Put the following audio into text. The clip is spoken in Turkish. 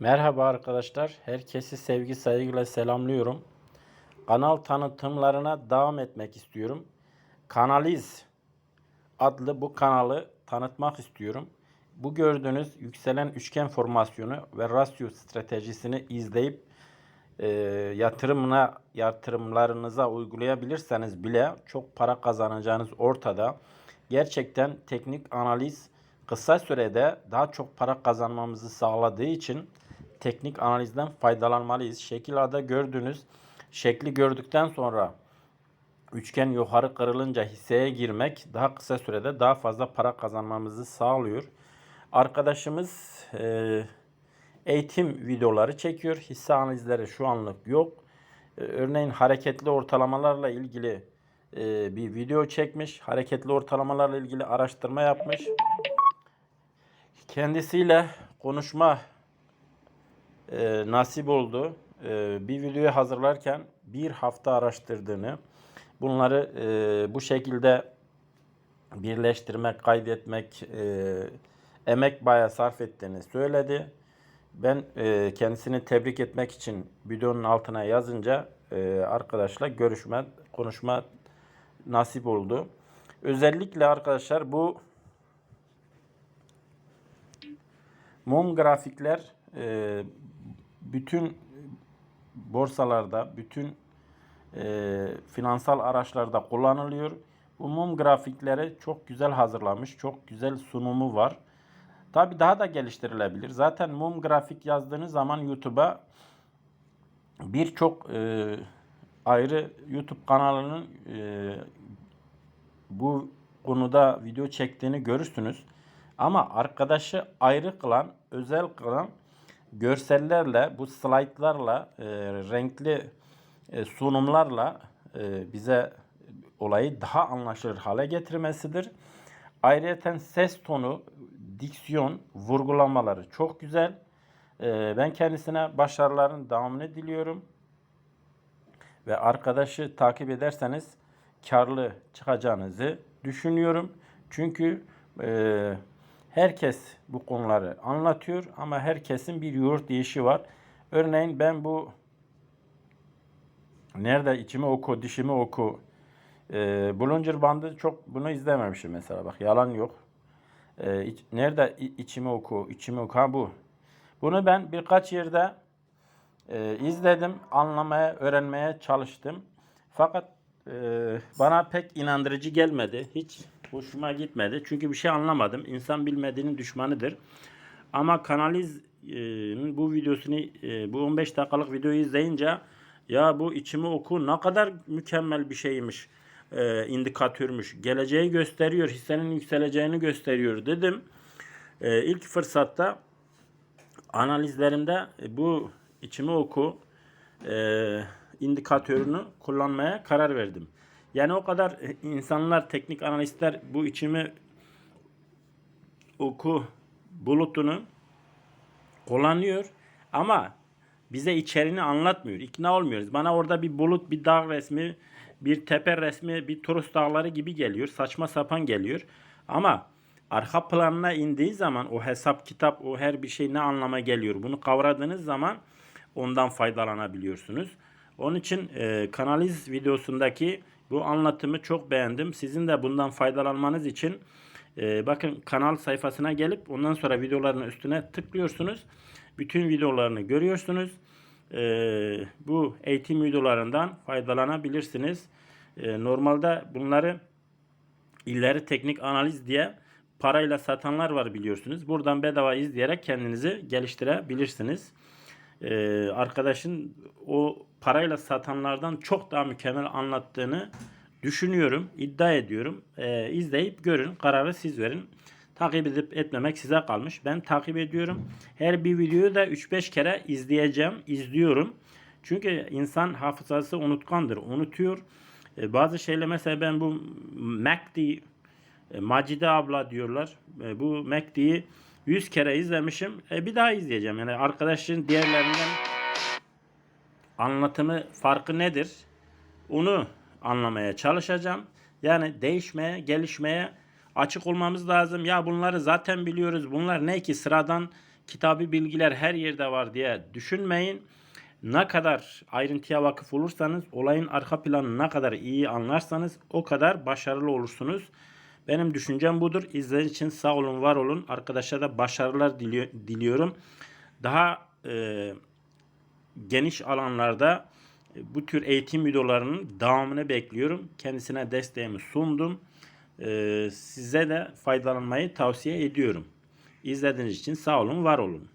Merhaba arkadaşlar. Herkesi sevgi saygıyla selamlıyorum. Kanal tanıtımlarına devam etmek istiyorum. Kanaliz adlı bu kanalı tanıtmak istiyorum. Bu gördüğünüz yükselen üçgen formasyonu ve rasyo stratejisini izleyip e, yatırımına yatırımlarınıza uygulayabilirseniz bile çok para kazanacağınız ortada. Gerçekten teknik analiz kısa sürede daha çok para kazanmamızı sağladığı için teknik analizden faydalanmalıyız. Şekil A'da gördüğünüz şekli gördükten sonra üçgen yukarı kırılınca hisseye girmek daha kısa sürede daha fazla para kazanmamızı sağlıyor. Arkadaşımız e, eğitim videoları çekiyor. Hisse analizleri şu anlık yok. E, örneğin hareketli ortalamalarla ilgili e, bir video çekmiş. Hareketli ortalamalarla ilgili araştırma yapmış. Kendisiyle konuşma e, nasip oldu. E, bir videoyu hazırlarken bir hafta araştırdığını, bunları e, bu şekilde birleştirmek, kaydetmek, e, emek bayağı sarf ettiğini söyledi. Ben e, kendisini tebrik etmek için videonun altına yazınca e, arkadaşla görüşme, konuşma nasip oldu. Özellikle arkadaşlar bu mum grafikler e, bütün borsalarda, bütün e, finansal araçlarda kullanılıyor. Bu mum grafikleri çok güzel hazırlamış, çok güzel sunumu var. Tabi daha da geliştirilebilir. Zaten mum grafik yazdığınız zaman YouTube'a birçok e, ayrı YouTube kanalının e, bu konuda video çektiğini görürsünüz. Ama arkadaşı ayrı kılan, özel kılan görsellerle, bu slaytlarla, e, renkli e, sunumlarla e, bize olayı daha anlaşılır hale getirmesidir. Ayrıca ses tonu, diksiyon, vurgulamaları çok güzel. E, ben kendisine başarıların devamını diliyorum. Ve arkadaşı takip ederseniz karlı çıkacağınızı düşünüyorum. Çünkü e, herkes bu konuları anlatıyor ama herkesin bir yoğurt dişi var. Örneğin ben bu nerede içimi oku, dişimi oku e, Bollinger bandı çok bunu izlememişim mesela bak yalan yok. E, iç, nerede içimi oku, içimi oku ha bu. Bunu ben birkaç yerde e, izledim, anlamaya, öğrenmeye çalıştım. Fakat e, bana pek inandırıcı gelmedi. Hiç hoşuma gitmedi. Çünkü bir şey anlamadım. İnsan bilmediğinin düşmanıdır. Ama Kanaliz'in bu videosunu, e, bu 15 dakikalık videoyu izleyince ya bu içimi oku ne kadar mükemmel bir şeymiş, e, indikatörmüş. Geleceği gösteriyor, hissenin yükseleceğini gösteriyor dedim. E, ilk fırsatta analizlerimde e, bu içimi oku e, indikatörünü kullanmaya karar verdim. Yani o kadar e, insanlar, teknik analistler bu içimi oku bulutunu kullanıyor ama bize içeriğini anlatmıyor. İkna olmuyoruz. Bana orada bir bulut, bir dağ resmi, bir tepe resmi, bir Turus dağları gibi geliyor. Saçma sapan geliyor. Ama arka planına indiği zaman o hesap kitap, o her bir şey ne anlama geliyor. Bunu kavradığınız zaman ondan faydalanabiliyorsunuz. Onun için e, kanaliz videosundaki bu anlatımı çok beğendim. Sizin de bundan faydalanmanız için e, bakın kanal sayfasına gelip ondan sonra videoların üstüne tıklıyorsunuz. Bütün videolarını görüyorsunuz. E, bu eğitim videolarından faydalanabilirsiniz. E, normalde bunları ileri teknik analiz diye parayla satanlar var biliyorsunuz. Buradan bedava izleyerek kendinizi geliştirebilirsiniz. Ee, arkadaşın o parayla satanlardan çok daha mükemmel anlattığını düşünüyorum, iddia ediyorum. Ee, izleyip görün, kararı siz verin. Takip edip etmemek size kalmış. Ben takip ediyorum. Her bir videoyu da 3-5 kere izleyeceğim, izliyorum. Çünkü insan hafızası unutkandır, unutuyor. Ee, bazı şeyler mesela ben bu MACD, e, Macide abla diyorlar. E, bu MACD'yi 100 kere izlemişim. E, bir daha izleyeceğim. Yani arkadaşın diğerlerinden anlatımı farkı nedir? Onu anlamaya çalışacağım. Yani değişmeye, gelişmeye açık olmamız lazım. Ya bunları zaten biliyoruz. Bunlar ne ki sıradan kitabı bilgiler her yerde var diye düşünmeyin. Ne kadar ayrıntıya vakıf olursanız, olayın arka planını ne kadar iyi anlarsanız o kadar başarılı olursunuz. Benim düşüncem budur. İzlediğiniz için sağ olun, var olun. Arkadaşlara da başarılar diliyor- diliyorum. Daha e, geniş alanlarda e, bu tür eğitim videolarının devamını bekliyorum. Kendisine desteğimi sundum. E, size de faydalanmayı tavsiye ediyorum. İzlediğiniz için sağ olun, var olun.